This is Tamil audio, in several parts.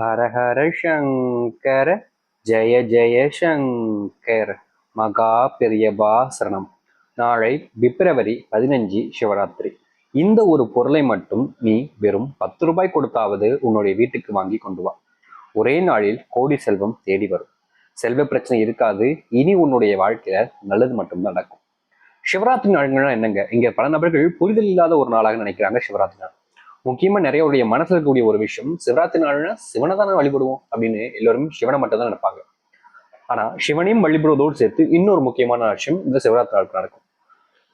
ஹர ஹர சங்கர ஜெய ஜெய சங்கர். மகா பெரியபா சரணம். நாளை பிப்ரவரி பதினஞ்சு சிவராத்திரி. இந்த ஒரு பொருளை மட்டும் நீ வெறும் பத்து ரூபாய் கொடுத்தாவது உன்னுடைய வீட்டுக்கு வாங்கி கொண்டு வா. ஒரே நாளில் கோடி செல்வம் தேடி வரும். செல்வ பிரச்சனை இருக்காது. இனி உன்னுடைய வாழ்க்கையில நல்லது மட்டும் நடக்கும். சிவராத்திரி நாள்கள்னா என்னங்க? இங்க பல நபர்கள் புரிதல் இல்லாத ஒரு நாளாக நினைக்கிறாங்க சிவராத்திரி நாள். முக்கியமா நிறைய அவருடைய மனசுல இருக்கக்கூடிய ஒரு விஷயம் சிவராத்திரி நாள்னா சிவனை தானே வழிபடுவோம் அப்படின்னு எல்லோரும் சிவனை மட்டும் தான் நினைப்பாங்க. ஆனா சிவனையும் வழிபடுவதோடு சேர்த்து இன்னொரு முக்கியமான விஷயம் இந்த சிவராத்திரி நாளுக்கு நடக்கும்.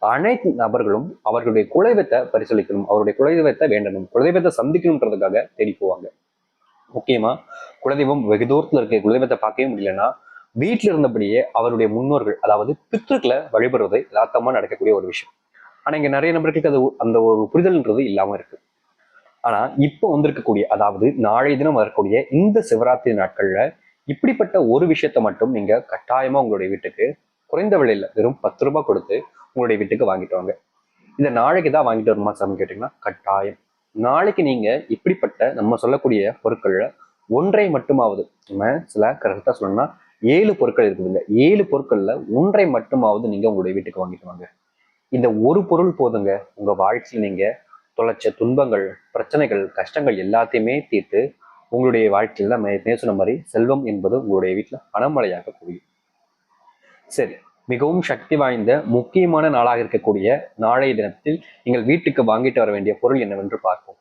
அனைத்து நபர்களும் அவர்களுடைய குலதெய்வத்தை பரிசீலிக்கணும் அவருடைய குலதெய்வத்தை வேண்டணும் குலதெய்வத்தை சந்திக்கணுன்றதுக்காக தேடி போவாங்க. முக்கியமா குலதெய்வம் வெகு தூரத்துல இருக்க குலதெய்வத்தை பார்க்கவே முடியலன்னா வீட்டில் இருந்தபடியே அவருடைய முன்னோர்கள் அதாவது பித்ருக்களை வழிபடுறது யதார்த்தமா நடக்கக்கூடிய ஒரு விஷயம். ஆனா இங்க நிறைய நபர்களுக்கு அது அந்த ஒரு புரிதல்ன்றது இல்லாம இருக்கு. ஆனா இப்போ வந்திருக்கக்கூடிய அதாவது நாளைய தினம் வரக்கூடிய இந்த சிவராத்திரி நாட்கள்ல இப்படிப்பட்ட ஒரு விஷயத்த மட்டும் நீங்க கட்டாயமா உங்களுடைய வீட்டுக்கு குறைந்த விலையில வெறும் பத்து ரூபாய் கொடுத்து உங்களுடைய வீட்டுக்கு வாங்கிட்டு வாங்க. இதை நாளைக்கு தான் வாங்கிட்டு வருமா சாமி கேட்டீங்கன்னா கட்டாயம். நாளைக்கு நீங்க இப்படிப்பட்ட நம்ம சொல்லக்கூடிய பொருட்கள்ல ஒன்றை மட்டுமாவது நம்ம சில கரெக்டா சொல்லணும்னா ஏழு பொருட்கள் இருக்குதுங்க. ஏழு பொருட்கள்ல ஒன்றை மட்டுமாவது நீங்க உங்களுடைய வீட்டுக்கு வாங்கிட்டு வாங்க. இந்த ஒரு பொருள் போதுங்க. உங்க வாழ்க்கையில் நீங்க தொலைச்ச துன்பங்கள் பிரச்சனைகள் கஷ்டங்கள் எல்லாத்தையுமே தீர்த்து உங்களுடைய வாழ்க்கையில் நம்ம சொன்ன மாதிரி செல்வம் என்பது உங்களுடைய வீட்டில் பணமழையாக குவியும். சரி மிகவும் சக்தி வாய்ந்த முக்கியமான நாளாக இருக்கக்கூடிய நாளைய தினத்தில் நீங்கள் வீட்டுக்கு வாங்கிட்டு வர வேண்டிய பொருள் என்னவென்று பார்ப்போம்.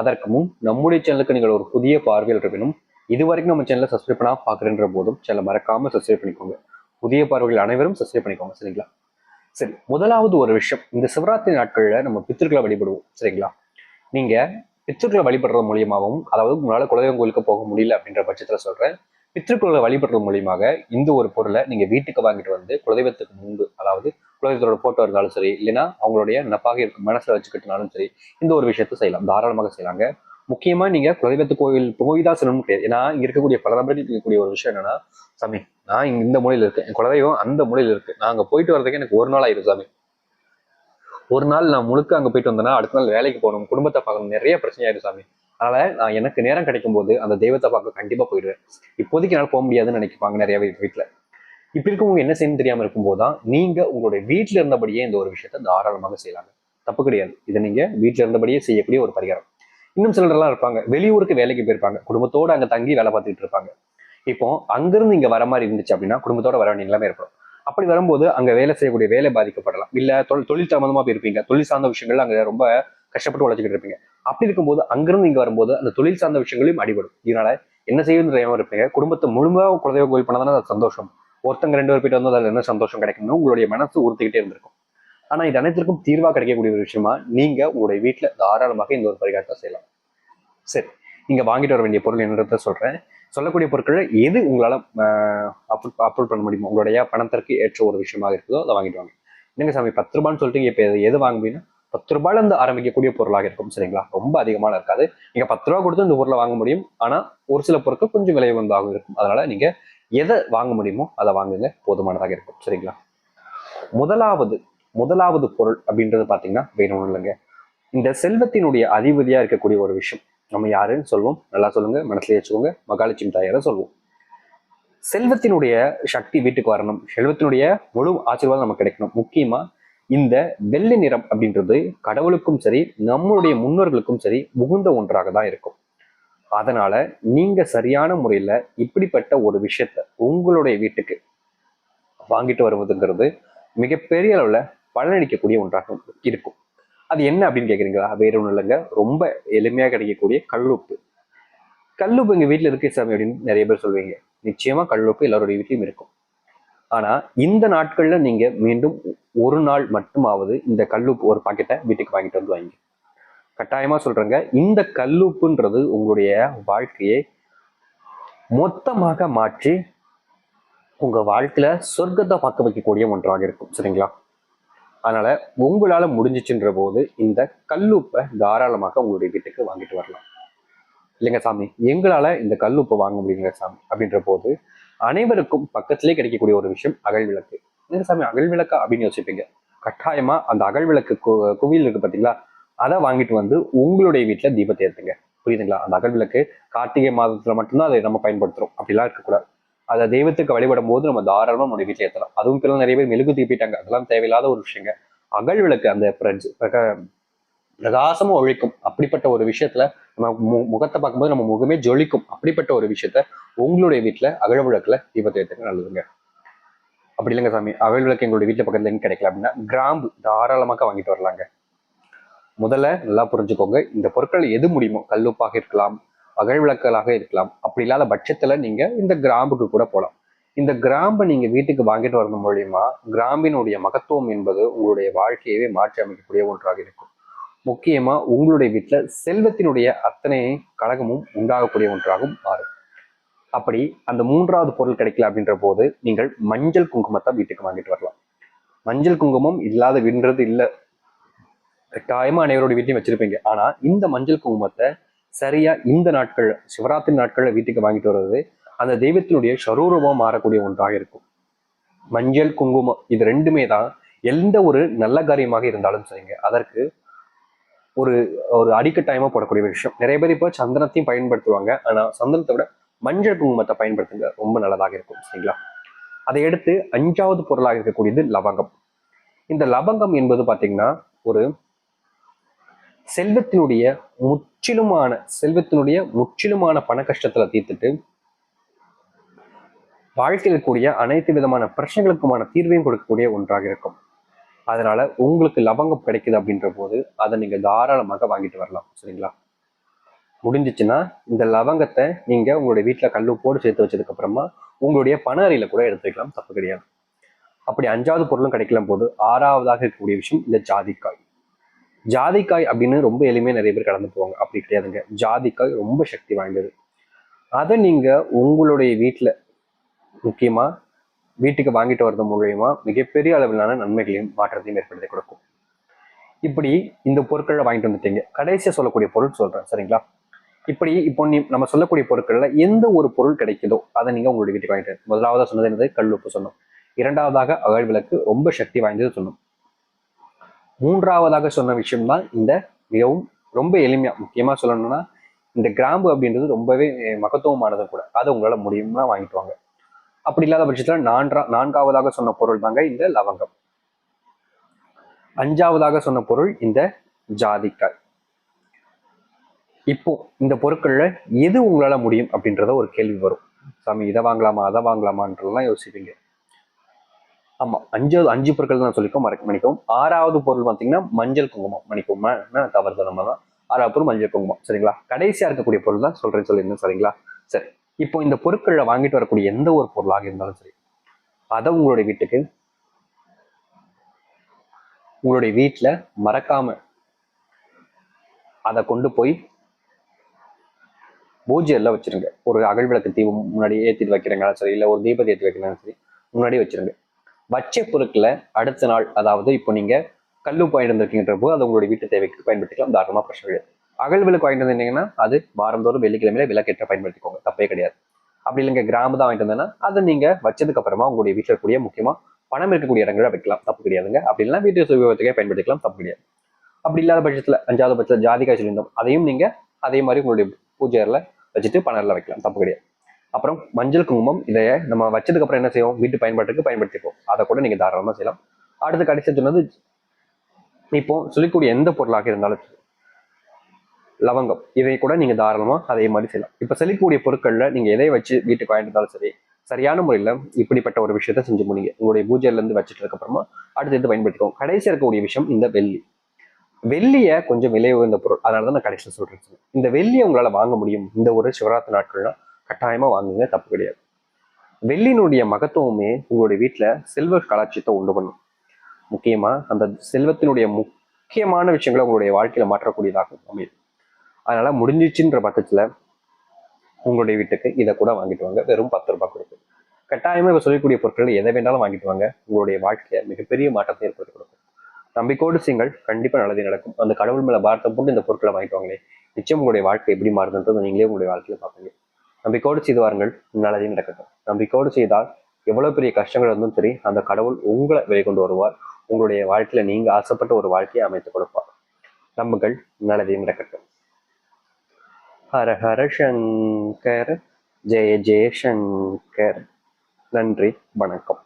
அதற்கு முன் நம்முடைய சேனலுக்கு நீங்கள் ஒரு புதிய பார்வையில் இருப்பினும் இதுவரைக்கும் நம்ம சேனலை சப்ஸ்கிரைப் பண்ணா பார்க்குறன்ற போதும் சேனலை மறக்காம சப்ஸ்கிரைப் பண்ணிக்கோங்க. புதிய பார்வைகள் அனைவரும் சப்ஸ்கிரைப் பண்ணிக்கோங்க சரிங்களா? சரி முதலாவது ஒரு விஷயம். இந்த சிவராத்திரி நாட்களில் நம்ம பித்திருக்களை வழிபடுவோம் சரிங்களா? நீங்க பித்திருக்களை வழிபடுறது மூலியமாகவும் அதாவது உங்களால குலதெய்வம் கோயிலுக்கு போக முடியல அப்படின்ற பட்சத்துல சொல்றேன். பித்திருக்களை வழிபடுறது மூலியமாக இந்த ஒரு பொருளை நீங்க வீட்டுக்கு வாங்கிட்டு வந்து குலதெய்வத்துக்கு முன்பு அதாவது குலதெய்வத்தோட போட்டோ இருந்தாலும் சரி இல்லைன்னா அவங்களுடைய நப்பாக இருக்கும் மனசுல வச்சுக்கிட்டனாலும் சரி இந்த ஒரு விஷயத்த செய்யலாம். தாராளமாக செய்யலாங்க. முக்கியமா நீங்க குலதெய்வத்து கோவில் போய் தான் சொல்லணும் கிடையாது. ஏன்னா இருக்கக்கூடிய பல நபர்கள் இருக்கக்கூடிய ஒரு விஷயம் என்னன்னா சாமி நான் இந்த மூலையில இருக்கேன். என் குலதெய்வம் அந்த மூலையில இருக்கு. நான் அங்க போயிட்டு வரதுக்கு எனக்கு ஒரு நாள் ஆயிரும் சாமி. ஒரு நாள் நான் முழுக்க அங்க போயிட்டு வந்தேன்னா அடுத்த நாள் வேலைக்கு போகணும் குடும்பத்தை பார்க்கணும் நிறைய பிரச்சனை ஆயிடும் சாமி. அதனால நான் எனக்கு நேரம் கிடைக்கும் போது அந்த தெய்வத்தை பார்க்க கண்டிப்பா போயிடுவேன். இப்போதைக்கு என்னால் போக முடியாதுன்னு நினைப்பாங்க நிறைய பேர் வீட்டுல இப்படி இருக்கவங்க என்ன செய்யணும் தெரியாம இருக்கும்போது தான் நீங்க உங்களுடைய வீட்டுல இருந்தபடியே இந்த ஒரு விஷயத்த தாராளமாக செய்யலாங்க. தப்பு கிடையாது. இதை நீங்க வீட்டுல இருந்தபடியே செய்யக்கூடிய ஒரு பரிகாரம். இன்னும் சிலர்லாம் இருப்பாங்க. வெளியூருக்கு வேலைக்கு போயிருப்பாங்க. குடும்பத்தோடு அங்கே தங்கி வேலை பார்த்துட்டு இருப்பாங்க. இப்போ அங்கிருந்து இங்கே வர மாதிரி இருந்துச்சு அப்படின்னா குடும்பத்தோட வர வேண்டிய நிலைமை ஏற்படும். அப்படி வரும்போது அங்கே வேலை செய்யக்கூடிய வேலை பாதிக்கப்படலாம். இல்லை தொழில் தொழில் சம்பந்தமா போயிருப்பீங்க. தொழில் சார்ந்த விஷயங்கள் அங்கே ரொம்ப கஷ்டப்பட்டு உழைச்சிக்கிட்டு இருப்பீங்க. அப்படி இருக்கும்போது அங்கிருந்து இங்கே வரும்போது அந்த தொழில் சார்ந்த விஷயங்களையும் அடிபடும். இதனால என்ன செய்யணும் இருப்பீங்க. குடும்பத்தை முழுமையாக குலதெய்வ கோயில் பண்ணதானே அது சந்தோஷம். ஒருத்தங்க ரெண்டு பேர் போயிட்டு வந்து அதில் என்ன சந்தோஷம் கிடைக்கணும் உங்களுடைய மனசு உறுத்திக்கிட்டே இருந்திருக்கும். ஆனா இது அனைத்திற்கும் தீர்வா கிடைக்கக்கூடிய ஒரு விஷயமா நீங்க உங்களுடைய வீட்டுல தாராளமாக இந்த ஒரு பரிகாரத்தை செய்யலாம். சரி நீங்க வாங்கிட்டு வர வேண்டிய பொருள் என்னன்றத சொல்றேன். சொல்லக்கூடிய பொருட்கள் எது உங்களால அப்ரூவ் அப்ரூவ் பண்ண முடியுமோ உங்களுடைய பணத்திற்கு ஏற்ற ஒரு விஷயமாக இருக்குதோ அதை வாங்கிட்டு வாங்க. என்னங்க சாமி பத்து ரூபான்னு சொல்லிட்டு இப்போ எது வாங்க முடியும்னா பத்து ரூபாயில இருந்து ஆரம்பிக்கக்கூடிய பொருளாக இருக்கும் சரிங்களா? ரொம்ப அதிகமான இருக்காது. நீங்க பத்து ரூபா கொடுத்து இந்த பொருளை வாங்க முடியும். ஆனா ஒரு சில பொருட்கள் கொஞ்சம் விலை வந்தாகவும் இருக்கும். அதனால நீங்க எதை வாங்க முடியுமோ அதை வாங்குங்க போதுமானதாக இருக்கும் சரிங்களா? முதலாவது முதலாவது பொருள் அப்படின்றது பாத்தீங்கன்னா வேணும் இல்லைங்க. இந்த செல்வத்தினுடைய அதிபதியா இருக்கக்கூடிய ஒரு விஷயம். நம்ம யாருன்னு சொல்லுவோம் நல்லா சொல்லுங்க மனசுல வச்சுக்கோங்க. மகாலட்சுமி தாயாரை சொல்வோம். செல்வத்தினுடைய சக்தி வீட்டுக்கு வரணும். செல்வத்தினுடைய முழு ஆசீர்வாதம் நமக்கு கிடைக்கணும். முக்கியமா இந்த வெள்ளை நிறம் அப்படின்றது கடவுளுக்கும் சரி நம்மளுடைய முன்னோர்களுக்கும் சரி உகுந்த ஒன்றாக தான் இருக்கும். அதனால நீங்க சரியான முறையில இப்படிப்பட்ட ஒரு விஷயத்த உங்களுடைய வீட்டுக்கு வாங்கிட்டு வருவதுங்கிறது மிகப்பெரிய அளவுல பலனளிக்கக்கூடிய ஒன்றாக இருக்கும். அது என்ன அப்படின்னு கேட்குறீங்களா வேற ஒன்றும் இல்லைங்க. ரொம்ப எளிமையாக கிடைக்கக்கூடிய கல்லுப்பு. கல்லுப்பு எங்கள் வீட்டில் இருக்கு சாமி அப்படின்னு நிறைய பேர் சொல்லுவீங்க. நிச்சயமாக கல்லுப்பு எல்லாருடைய வீட்லையும் இருக்கும். ஆனால் இந்த நாட்களில் நீங்கள் மீண்டும் ஒரு நாள் மட்டுமாவது இந்த கல்லுப்பு ஒரு பாக்கெட்டை வீட்டுக்கு வாங்கிட்டு வந்து வாங்கி. கட்டாயமாக சொல்கிறேங்க இந்த கல்லுப்புன்றது உங்களுடைய வாழ்க்கையை மொத்தமாக மாற்றி உங்கள் வாழ்க்கையில் சொர்க்கத்தை பார்க்க வைக்கக்கூடிய ஒன்றாக இருக்கும். சரிங்களா? அதனால் உங்களால் முடிஞ்சிச்சுன்ற போது இந்த கல்லுப்பை தாராளமாக உங்களுடைய வீட்டுக்கு வாங்கிட்டு வரலாம். இல்லைங்க சாமி எங்களால் இந்த கல்லுப்பை வாங்க முடியுங்க சாமி அப்படின்ற போது அனைவருக்கும் பக்கத்திலே கிடைக்கக்கூடிய ஒரு விஷயம் அகல் விளக்கு. இந்த சாமி அகல் விளக்கா அப்படின்னு யோசிப்பீங்க. கட்டாயமாக அந்த அகல் விளக்கு குவியல் இருக்கு பார்த்தீங்களா அதை வாங்கிட்டு வந்து உங்களுடைய வீட்டில் தீபத்தை ஏற்றுங்க புரியுதுங்களா? அந்த அகல் விளக்கு கார்த்திகை மாதத்தில் மட்டும்தான் அதை நம்ம பயன்படுத்துகிறோம் அப்படிலாம் இருக்கக்கூடாது. அதை தெய்வத்துக்கு வழிபடும் போது நம்ம தாராளமா நம்ம வீட்டில் ஏற்றலாம் அதுவும் இப்பெல்லாம் நிறைய பேர் மெழுகு தீப்பிட்டாங்க. அதெல்லாம் தேவையில்லாத ஒரு விஷயங்க. அகல் விளக்கு அந்த பிரஜ் பிரக- பிரகாசமா ஒழிக்கும். அப்படிப்பட்ட ஒரு விஷயத்துல நம்ம மு- முகத்தை பார்க்கும்போது நம்ம முகமே ஜொலிக்கும். அப்படிப்பட்ட ஒரு விஷயத்த உங்களுடைய வீட்டுல அகழ் விளக்குல தீபத்தை ஏற்றுங்க நல்லதுங்க. அப்படி இல்லைங்க சாமி. அகழ் விளக்கு எங்களுடைய வீட்டுல பக்கத்துல எங்க கிடைக்கல அப்படின்னா கிராம்பு தாராளமாக வாங்கிட்டு வரலாங்க. முதல்ல நல்லா புரிஞ்சுக்கோங்க. இந்த பொருட்கள் எது முடியுமோ கல்லுப்பாக இருக்கலாம் அகல் இருக்கலாம். அப்படி இல்லாத பட்சத்தில் நீங்கள் இந்த கிராம்புக்கு கூட போகலாம் இந்த கிராம்பை நீங்கள் வீட்டுக்கு வாங்கிட்டு வரது மூலியமா கிராம்பினுடைய மகத்துவம் என்பது உங்களுடைய வாழ்க்கையவே மாற்றி அமைக்கக்கூடிய ஒன்றாக இருக்கும். முக்கியமாக உங்களுடைய வீட்டில் செல்வத்தினுடைய அத்தனை கழகமும் உண்டாகக்கூடிய ஒன்றாகவும் மாறும். அப்படி அந்த மூன்றாவது பொருள் கிடைக்கல அப்படின்ற போது நீங்கள் மஞ்சள் குங்குமத்தை வீட்டுக்கு வாங்கிட்டு வரலாம். மஞ்சள் குங்குமம் இல்லாத வீடுன்றது இல்லை. கட்டாயமாக அனைவருடைய வீட்டையும் வச்சிருப்பீங்க. ஆனால் இந்த மஞ்சள் குங்குமத்தை சரியா இந்த நாட்கள் சிவராத்திரி நாட்களில் வீட்டுக்கு வாங்கிட்டு வர்றது அந்த தெய்வத்தினுடைய ஷரூரமாக மாறக்கூடிய ஒன்றாக இருக்கும். மஞ்சள் குங்குமம் இது ரெண்டுமே தான் எந்த ஒரு நல்ல காரியமாக இருந்தாலும் சரிங்க. அதற்கு ஒரு ஒரு அடிக்கட்டாயமாக போடக்கூடிய விஷயம். நிறைய பேர் இப்போ சந்தனத்தையும் பயன்படுத்துவாங்க. ஆனால் சந்தனத்தை விட மஞ்சள் குங்குமத்தை பயன்படுத்துங்க ரொம்ப நல்லதாக இருக்கும் சரிங்களா? அதை எடுத்து அஞ்சாவது பொருளாக இருக்கக்கூடியது லவங்கம். இந்த லவங்கம் என்பது பார்த்தீங்கன்னா ஒரு செல்வத்தினுடைய முற்றிலுமான செல்வத்தினுடைய முற்றிலுமான பண கஷ்டத்துல தீர்த்துட்டு வாழ்க்கையில் இருக்கக்கூடிய அனைத்து விதமான பிரச்சனைகளுக்குமான தீர்வையும் கொடுக்கக்கூடிய ஒன்றாக இருக்கும். அதனால உங்களுக்கு லவங்கம் கிடைக்குது அப்படின்ற போது அதை நீங்க தாராளமாக வாங்கிட்டு வரலாம் சரிங்களா? முடிஞ்சிச்சுன்னா இந்த லவங்கத்தை நீங்க உங்களுடைய வீட்டுல கல்லு போடு சேர்த்து வச்சதுக்கு அப்புறமா உங்களுடைய பண அறையில கூட எடுத்து வைக்கலாம் தப்பு கிடையாது. அப்படி அஞ்சாவது பொருளும் கிடைக்கலாம் போது ஆறாவதாக இருக்கக்கூடிய விஷயம் இந்த ஜாதிக்காய். ஜாதிக்காய் அப்படின்னு ரொம்ப எளிமையாக நிறைய பேர் கடந்து போவாங்க. அப்படி கிடையாதுங்க. ஜாதிக்காய் ரொம்ப சக்தி வாய்ந்தது. அதை நீங்கள் உங்களுடைய வீட்டில் முக்கியமாக வீட்டுக்கு வாங்கிட்டு வர்றது மூலயமா மிகப்பெரிய அளவிலான நன்மைகளையும் மாற்றத்தையும் ஏற்படுத்தி கொடுக்கும். இப்படி இந்த பொருட்களை வாங்கிட்டு வந்துட்டீங்க. கடைசியாக சொல்லக்கூடிய பொருள் சொல்கிறேன் சரிங்களா? இப்படி இப்போ நீ நம்ம சொல்லக்கூடிய பொருட்களில் எந்த ஒரு பொருள் கிடைக்குதோ அதை நீங்கள் உங்களுடைய வீட்டுக்கு வாங்கிட்டு முதலாவதாக சொன்னது என்னது? கல்லுப்பு சொன்னோம். இரண்டாவதாக அகழ்விளக்கு ரொம்ப சக்தி வாய்ந்தது சொன்னோம். மூன்றாவதாக சொன்ன விஷயம் தான் இந்த மிகவும் ரொம்ப எளிமையாக முக்கியமாக சொல்லணும்னா இந்த கிராம்பு அப்படின்றது ரொம்பவே மகத்துவமானது கூட. அதை உங்களால் முடியும்னா வாங்கிட்டு வாங்க. அப்படி இல்லாத பட்சத்தில் நான்கா நான்காவதாக சொன்ன பொருள் தாங்க இந்த லவங்கம். அஞ்சாவதாக சொன்ன பொருள் இந்த ஜாதிக்காய். இப்போ இந்த பொருட்களில் எது உங்களால் முடியும் அப்படின்றத ஒரு கேள்வி வரும். சாமி இதை வாங்கலாமா அதை வாங்கலாமான்றதெல்லாம் யோசிப்பீங்க. ஆமா அஞ்சாவது அஞ்சு பொருட்கள் தான் சொல்லிக்கோ மறக்க மன்னிக்கவும். ஆறாவது பொருள் பார்த்தீங்கன்னா மஞ்சள் குங்குமம். மன்னிக்குமா தவறு நம்ம தான் ஆறாவது பொருள் மஞ்சள் குங்குமம். சரிங்களா? கடைசியா இருக்கக்கூடிய பொருள் தான் சொல்றேன்னு சொல்லியிருந்தேன். சரிங்களா? சரி. இப்போ இந்த பொருட்களை வாங்கிட்டு வரக்கூடிய எந்த ஒரு பொருளாக இருந்தாலும் சரி அதை உங்களுடைய வீட்டுக்கு உங்களுடைய வீட்டில் மறக்காம அதை கொண்டு போய் பூஜையெல்லாம் வச்சிருங்க. ஒரு அகழ்விளக்கு தீபம் முன்னாடி ஏற்றிட்டு வைக்கிறங்க சரி இல்லை ஒரு தீபத்தை ஏற்றி வைக்கிறாங்க சரி முன்னாடியே வச்சிருங்க. வச்ச பொருட்களை அடுத்த நாள் அதாவது இப்போ நீங்கள் கல்லு பயன்படுத்திருக்கின்ற போது அது உங்களுடைய வீட்டு தேவைக்கு பயன்படுத்திக்கலாம். தாராளமாக பிரச்சனை கிடையாது. அகல் விளக்கு வாங்கிட்டு வந்தீங்கன்னா அது வாரந்தோறும் வெள்ளிக்கிழமையில விளக்கேற்ற பயன்படுத்திக்கோங்க. தப்பே கிடையாது. அப்படி இல்லைங்க கிராம தான் வாங்கிட்டு வந்தேன்னா அதை நீங்கள் வச்சதுக்கு அப்புறமா உங்களுடைய வீட்டில் இருக்கக்கூடிய முக்கியமாக பணம் இருக்கக்கூடிய இடங்களில் வைக்கலாம். தப்பு கிடையாதுங்க. அப்படி இல்லைன்னா வீட்டு சுபயோகத்துக்கே பயன்படுத்திக்கலாம். தப்பு கிடையாது. அப்படி இல்லாத பட்சத்தில் அஞ்சாவது பட்சத்தில் ஜாதிக்காய் சொல்லியிருந்தோம் அதையும் நீங்கள் அதே மாதிரி உங்களுடைய பூஜை வச்சுட்டு பணம் வைக்கலாம். தப்பு கிடையாது. அப்புறம் மஞ்சள் குங்குமம் இதை நம்ம வச்சதுக்கு அப்புறம் என்ன செய்வோம்? வீட்டு பயன்பாட்டுக்கு பயன்படுத்திப்போம். அதை கூட நீங்க தாராளமா செய்யலாம். அடுத்து கடைசி சொன்னது இப்போ சொல்லிக்கூடிய எந்த பொருளாக இருந்தாலும் சரி, லவங்கம். இதை கூட நீங்க தாராளமா அதே மாதிரி செய்யலாம். இப்ப செல்லக்கூடிய பொருட்கள்ல நீங்க எதை வச்சு வீட்டுக்கு வாங்கிட்டு இருந்தாலும் சரி சரியான முறையில இப்படிப்பட்ட ஒரு விஷயத்த செஞ்சு முடிங்க. உங்களுடைய பூஜையில இருந்து வச்சுட்டு இருக்க அப்புறமா அடுத்து எடுத்து பயன்படுத்திக்கோங்க. கடைசி இருக்கக்கூடிய விஷயம் இந்த வெள்ளி. வெள்ளிய கொஞ்சம் விலை உயர்ந்த பொருள். அதனால தான் நான் கடைசியில் சொல்றேன். இந்த வெள்ளியை உங்களால வாங்க முடியும். இந்த ஒரு சிவராத்திரி நாட்கள்ல கட்டாயமாக வாங்குங்க தப்பு கிடையாது. வெள்ளியினுடைய மகத்துவமே உங்களுடைய வீட்டில் செல்வ கலாச்சாரத்தை உண்டு பண்ணும். முக்கியமாக அந்த செல்வத்தினுடைய முக்கியமான விஷயங்களை உங்களுடைய வாழ்க்கையில் மாற்றக்கூடியதாக அமையும். அதனால் முடிஞ்சிச்சுன்ற பட்சத்தில் உங்களுடைய வீட்டுக்கு இதை கூட வாங்கிட்டு வாங்க. வெறும் பத்து ரூபாய் கொடுக்கும் கட்டாயமாக இப்போ சொல்லக்கூடிய பொருட்கள் எதை வேணாலும் வாங்கிட்டு வாங்க. உங்களுடைய வாழ்க்கையை மிகப்பெரிய மாற்றத்தை ஏற்படுத்தி கொடுக்கும். நம்பிக்கோடு செய்யுங்கள். கண்டிப்பாக நல்லது நடக்கும். அந்த கடவுள் மேலே பாரத்தை போட்டு இந்த பொருட்களை வாங்கிட்டு வாங்களே. நிச்சயம் உங்களுடைய வாழ்க்கை எப்படி மாறுதுன்றது நீங்களே உங்களுடைய வாழ்க்கையில் பார்ப்பீங்க. நம்பிக்கோடு செய்து வாருங்கள். நல்லதே நடக்கட்டும். நம்பிக்கோடு செய்தால் எவ்வளவு பெரிய கஷ்டங்கள் இருந்தும் சரி அந்த கடவுள் உங்களை வெளிக்கொண்டு வருவார். உங்களுடைய வாழ்க்கையில நீங்க ஆசைப்பட்ட ஒரு வாழ்க்கையை அமைத்து கொடுப்பார். நம்புங்கள். நல்லதே நடக்கட்டும். ஹர ஹர சங்கர் ஜெய ஜெயசங்கர் நன்றி. வணக்கம்.